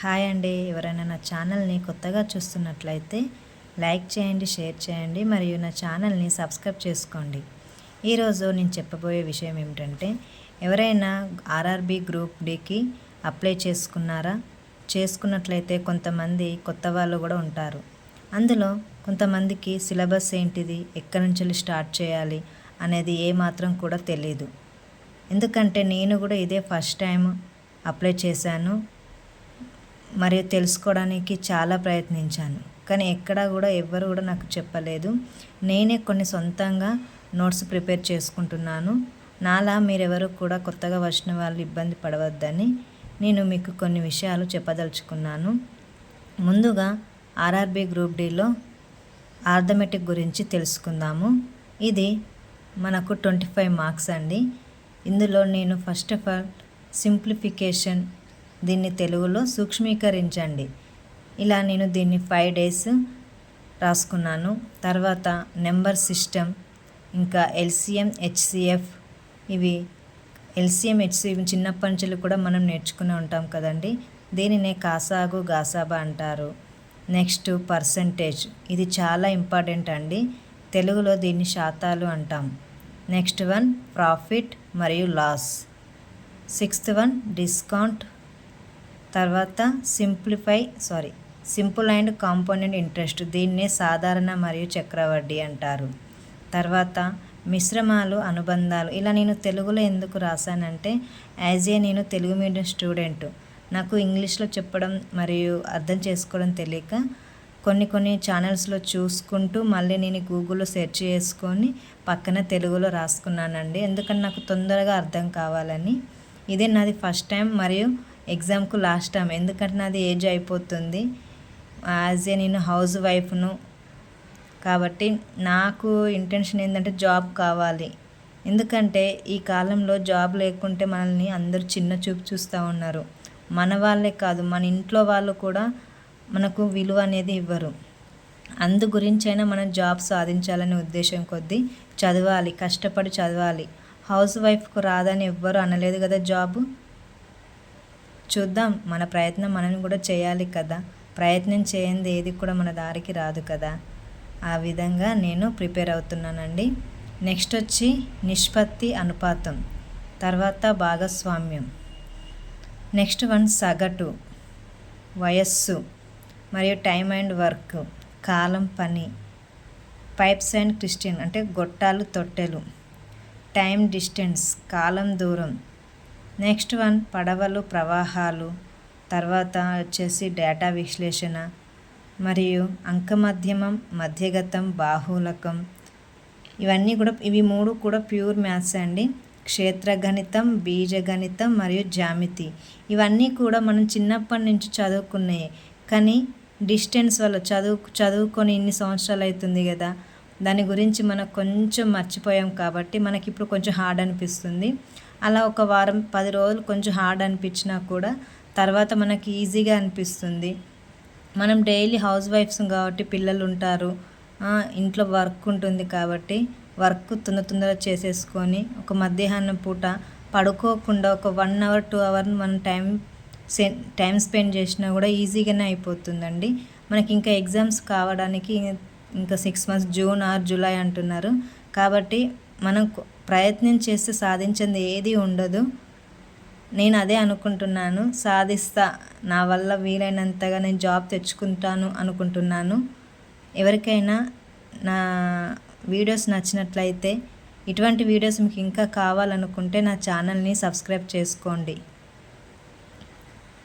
Hi అండి. ఎవరైనా నా ఛానల్ని కొత్తగా చూస్తున్నట్లయితే లైక్ చేయండి షేర్ చేయండి మరియు నా ఛానల్ని సబ్స్క్రైబ్ చేసుకోండి. ఈరోజు నేను చెప్పబోయే విషయం ఏమిటంటే ఎవరైనా ఆర్ఆర్బి గ్రూప్ డికి అప్లై చేసుకున్నారా? చేసుకున్నట్లయితే కొంతమంది కొత్త వాళ్ళు కూడా ఉంటారు. అందులో కొంతమందికి సిలబస్ ఏంటిది? ఎక్కడి నుంచి స్టార్ట్ చేయాలి? అనేది ఏమాత్రం కూడా తెలియదు ఎందుకంటే నేను కూడా ఇదే ఫస్ట్ టైం అప్లై చేశాను. మరియు తెలుసుకోవడానికి చాలా ప్రయత్నించాను. కానీ ఎక్కడా కూడా ఎవ్వరు కూడా నాకు చెప్పలేదు. నేనే కొన్ని సొంతంగా నోట్స్ ప్రిపేర్ చేసుకుంటున్నాను. నాలా మీరెవరు కూడా కొత్తగా వచ్చిన వాళ్ళు ఇబ్బంది పడవద్దని నేను మీకు కొన్ని విషయాలు చెప్పదలుచుకున్నాను. ముందుగా ఆర్ఆర్బి గ్రూప్ డిలో ఆర్థమెటిక్ గురించి తెలుసుకుందాము. ఇది మనకు ట్వంటీ ఫైవ్ మార్క్స్ అండి. ఇందులో నేను ఫస్ట్ ఆఫ్ ఆల్ సింప్లిఫికేషన్ దీన్ని తెలుగులో సూక్ష్మీకరించండి. ఇలా నేను దీన్ని ఫైవ్ డేస్ రాసుకున్నాను. తర్వాత నెంబర్ సిస్టమ్ ఇంకా ఎల్సిఎం హెచ్సిఎఫ్ ఇవి ఎల్సిఎం హెచ్సిఎఫ్ చిన్నప్పటి నుంచి కూడా మనం నేర్చుకుని ఉంటాం కదండి. దీనినే కాసాగు గాసాబా అంటారు. నెక్స్ట్ పర్సంటేజ్ ఇది చాలా ఇంపార్టెంట్ అండి. తెలుగులో దీన్ని శాతాలు అంటాం. నెక్స్ట్ వన్ ప్రాఫిట్ మరియు లాస్. సిక్స్త్ వన్ డిస్కౌంట్ తర్వాత simplify sorry simple and component interest దీన్నే సాధారణ మరియు చక్రవడ్డీ అంటారు. తర్వాత మిశ్రమాలు అనుబంధాలు. ఇలా నేను తెలుగులో ఎందుకు రాశానంటే యాజ్ ఏ నేను తెలుగు మీడియం స్టూడెంట్ నాకు ఇంగ్లీష్లో చెప్పడం మరియు అర్థం చేసుకోవడం తెలియక కొన్ని కొన్ని ఛానల్స్లో చూసుకుంటూ మళ్ళీ నేను గూగుల్లో సెర్చ్ చేసుకొని పక్కన తెలుగులో రాసుకున్నానండి. ఎందుకంటే నాకు తొందరగా అర్థం కావాలని. ఇదే నాది ఫస్ట్ టైం మరియు ఎగ్జామ్కు లాస్ట్ టైం. ఎందుకంటే నాది ఏజ్ అయిపోతుంది. యాజ్ ఏ నేను హౌస్ వైఫ్ను. కాబట్టి నాకు ఇంటెన్షన్ ఏంటంటే జాబ్ కావాలి. ఎందుకంటే ఈ కాలంలో జాబ్ లేకుంటే మనల్ని అందరూ చిన్న చూపు చూస్తూ ఉన్నారు. మన వాళ్ళే కాదు మన ఇంట్లో వాళ్ళు కూడా మనకు విలువ అనేది ఇవ్వరు. అందు గురించైనా మనం జాబ్ సాధించాలనే ఉద్దేశం కొద్దీ చదవాలి కష్టపడి చదవాలి. హౌస్ వైఫ్కు రాదని ఎవ్వరు అనలేదు కదా జాబు? చూద్దాం. మన ప్రయత్నం మనం కూడా చేయాలి కదా. ప్రయత్నం చేయంది ఏది కూడా మన దారికి రాదు కదా. ఆ విధంగా నేను ప్రిపేర్ అవుతున్నానండి. నెక్స్ట్ వచ్చి నిష్పత్తి అనుపాతం. తర్వాత భాగస్వామ్యం. నెక్స్ట్ వన్ సగటు. వయస్సు. మరియు టైం అండ్ వర్క్. కాలం పని. పైప్స్ అండ్ క్రిస్టియన్. అంటే గొట్టాలు తొట్టెలు. Time distance. కాలం దూరం. నెక్స్ట్ వన్ పడవలు ప్రవాహాలు. తర్వాత వచ్చేసి డేటా విశ్లేషణ. మరియు అంకమధ్యమం మధ్యగతం బాహులకం. ఇవన్నీ కూడా ఇవి మూడు కూడా ప్యూర్ మ్యాథ్స్ అండి. క్షేత్రగణితం బీజగణితం మరియు జామితి ఇవన్నీ కూడా మనం చిన్నప్పటి నుంచి చదువుకున్నాయి. కానీ డిస్టెన్స్ వల్ల చదువు చదువుకొని ఇన్ని సంవత్సరాలు అవుతుంది కదా. దాని గురించి మనం కొంచెం మర్చిపోయాం కాబట్టి మనకి ఇప్పుడు కొంచెం హార్డ్ అనిపిస్తుంది. అలా ఒక వారం పది రోజులు కొంచెం హార్డ్ అనిపించినా కూడా తర్వాత మనకి ఈజీగా అనిపిస్తుంది. మనం డైలీ హౌస్ వైఫ్స్ కాబట్టి పిల్లలు ఉంటారు. ఇంట్లో వర్క్ ఉంటుంది కాబట్టి వర్క్ తొందర తొందరగా చేసేసుకొని ఒక మధ్యాహ్నం పూట పడుకోకుండా ఒక వన్ అవర్ టూ అవర్ మనం టైం టైం స్పెండ్ చేసినా కూడా ఈజీగానే అయిపోతుందండి. మనకి ఇంకా ఎగ్జామ్స్ కావడానికి ఇంకా six months June or July అంటున్నారు. కాబట్టి మనం ప్రయత్నం చేస్తే సాధించింది ఏది ఉండదు. నేను అదే అనుకుంటున్నాను. సాధిస్తా. నా వల్ల వీలైనంతగా నేను జాబ్ తెచ్చుకుంటాను అనుకుంటున్నాను. ఎవరికైనా నా వీడియోస్ నచ్చినట్లయితే ఇటువంటి వీడియోస్ మీకు ఇంకా కావాలనుకుంటే నా ఛానల్ని సబ్స్క్రైబ్ చేసుకోండి.